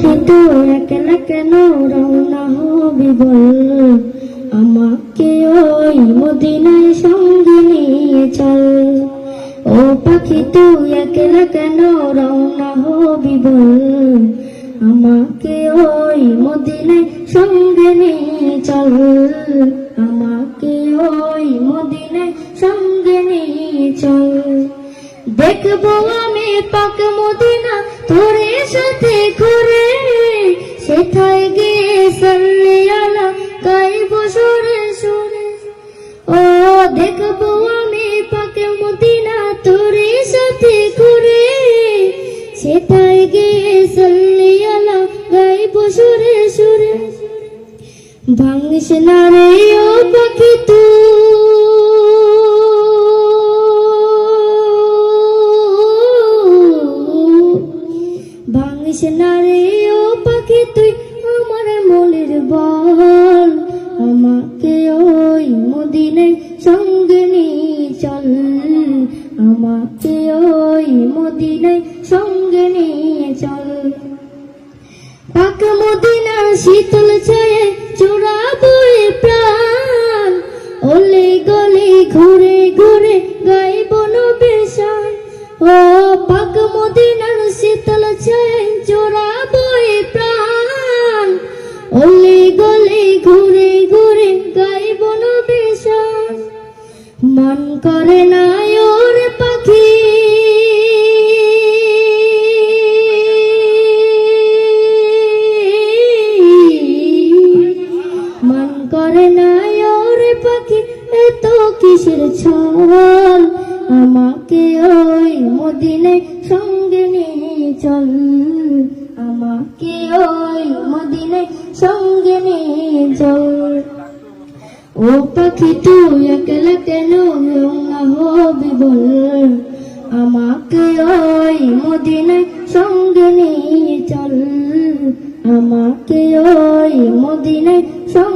পাখি তো একলা কেন রওনা হবি বল? আমাকে ওই মদিনায় সঙ্গে নিয়ে চল। ও পাখি তো একলা কেন রওনা হবি বল? আমাকে ওই মদিনায় সঙ্গে নিয়ে চল। আমাকে ওই মদিনায় সঙ্গে নিয়ে চল। দেখব আমি পাক মদিনা, তোরে সাথে ভাঙিস না রে ও পাখি ভাঙিস না রে ও পাখি তুই, আমার মনের বল। আমাকে ওই মদিনায় সঙ্গে নিয়ে চল। আমাকে ওই মদিনায় সঙ্গে নিয়ে চল। পাক মদিনা শীতল ছায়ে চোরাবো এ প্রাণ। ওলে গলে ঘুরে ঘুরে গাইব নবীর ও পাক মদিনার শীতল ছায়ে চোরাবো এ প্রাণ। ওলে গলে ঘুরে ঘুরে গাইব নবীর মন করে না ওর পাখি করে না ওর পাখি, এত কিসের ছল? আমাকে ওই মদিনে সঙ্গে নিয়ে চল। আমাকে ওই মদিনে সঙ্গে নিয়ে চল। ও পাখি, তুই একলা কেন রওনা হবি বল? আমাকে ওই মদিনায় সঙ্গে নিয়ে চল। আমাকে ওই মদিনায় সঙ্গে